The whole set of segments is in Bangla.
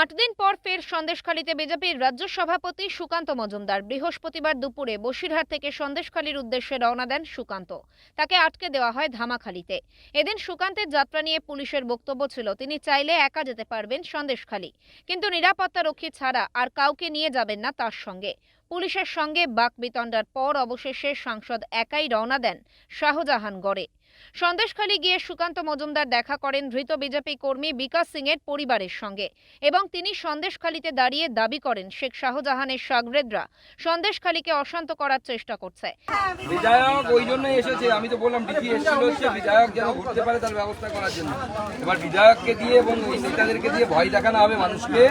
আট দিন পর ফের সন্দেশখালীতে বিজেপির রাজ্য সভাপতি সুকান্ত মজুমদার বৃহস্পতিবার দুপুরে বসিরহাট থেকে সন্দেশখালীর উদ্দেশ্যে রওনা দেন সুকান্ত। তাকে আটকে দেওয়া হয় ধামাখালীতে। এদিন সুকান্তের যাত্রা নিয়ে পুলিশের বক্তব্য ছিল, তিনি চাইলে একা যেতে পারবেন সন্দেশখালী। কিন্তু নিরাপত্তারক্ষী ছাড়া আর কাউকে নিয়ে যাবেন না তার সঙ্গে। পুলিশের সঙ্গে বাক বিতণ্ডার পর অবশেষে সাংসদ একাই রওনা দেন শাহজাহানগড়ে। সন্দেশখালী গিয়ে সুকান্ত মজুমদার দেখা করেন ধৃত বিজেপি কর্মী বিকাশ সিং এর পরিবারের সঙ্গে এবং তিনি সন্দেশখালীতে দাঁড়িয়ে দাবি করেন শেখ শাহজাহানের সাগরেদরা সন্দেশখালীকে অশান্ত করার চেষ্টা করছে। বিধায়ক ওই জন্যই এসেছে, আমি তো বললাম ডিজি এসেছিল হচ্ছে বিধায়ক যেন ঘুরতে পারে তার ব্যবস্থা করার জন্য। এবার বিধায়ককে দিয়ে এবং এই নেতাদেরকে দিয়ে ভয় দেখানো হবে মানুষকে।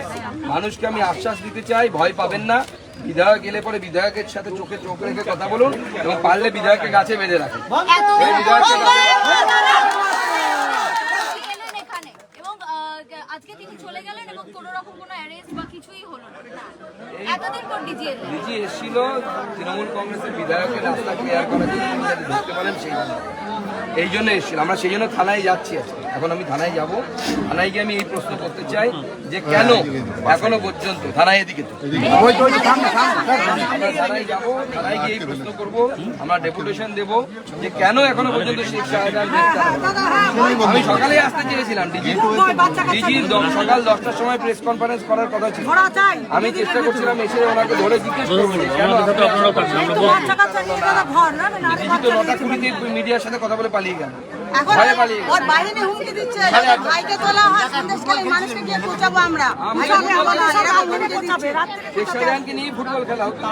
মানুষকে আমি আশ্বাস দিতে চাই, ভয় পাবেন না। বিধায়ক গেলে পরে বিধায়কের সাথে চোখে চোখ রেখে কথা বলুন এবং পারলে বিধায়কের গাছে বেঁধে রাখুন। আজকে তিনি চলে গেলেন এবং কোনো রকম কোনো অ্যারেস্ট বা কিছুই হলো না। ডিজি এসেছিল তৃণমূল কংগ্রেসের বিধায়কের রাস্তা ক্লিয়ার করার জন্য তিনি যাতে ঢুকতে পারেন সেই জন্য। এই জন্য এসেছিল। আমরা সেই জন্য থানায় যাচ্ছি এখন আমি থানায় যাব। থানায় গিয়ে আমি এই প্রশ্ন করতে চাই যে কেন এখনও পর্যন্ত থানায় এদিকে তো? আমরা থানায় যাব থানায় গিয়ে এই প্রশ্ন করব। আমরা ডেপুটেশন দেব যে কেন এখনও পর্যন্ত শেখ শাহজাহান আমি সকালে আসতে চেয়েছিলাম ডিজি ডিজি সকাল দশটার সময় প্রেস কনফারেন্স করার কথা ছিল। আমি চেষ্টা করছিলাম এসে ওনাকে ধরে জিজ্ঞেস করব কেন ডিজি তো নটা কুড়িতে মিডিয়ার সাথে কথা বলে পালিয়ে গেল। হয় শেখ শাহজাহানকে নিয়ে ফুটবল খেলা হতো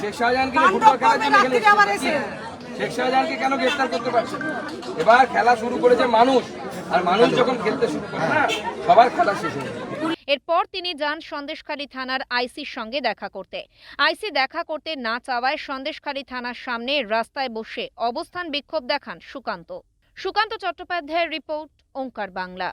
শেখ শাহজাহানকে ফুটবল খেলার জন্য। শেখ শাহজাহানকে কেন গ্রেফতার করতে পারছে এবার খেলা শুরু করেছে মানুষ আর মানুষ যখন খেলতে শুরু করে না সবার খেলা শেষ হয়ে যায় এরপর তিনি যান সন্দেশখালী থানার আইসির সঙ্গে দেখা করতে। আইসি দেখা করতে না চাওয়ায় সন্দেশখালী থানার সামনে রাস্তায় বসে অবস্থান বিক্ষোভ দেখান সুকান্ত। সুকান্ত চট্টোপাধ্যায়ের রিপোর্ট ওঙ্কার বাংলা।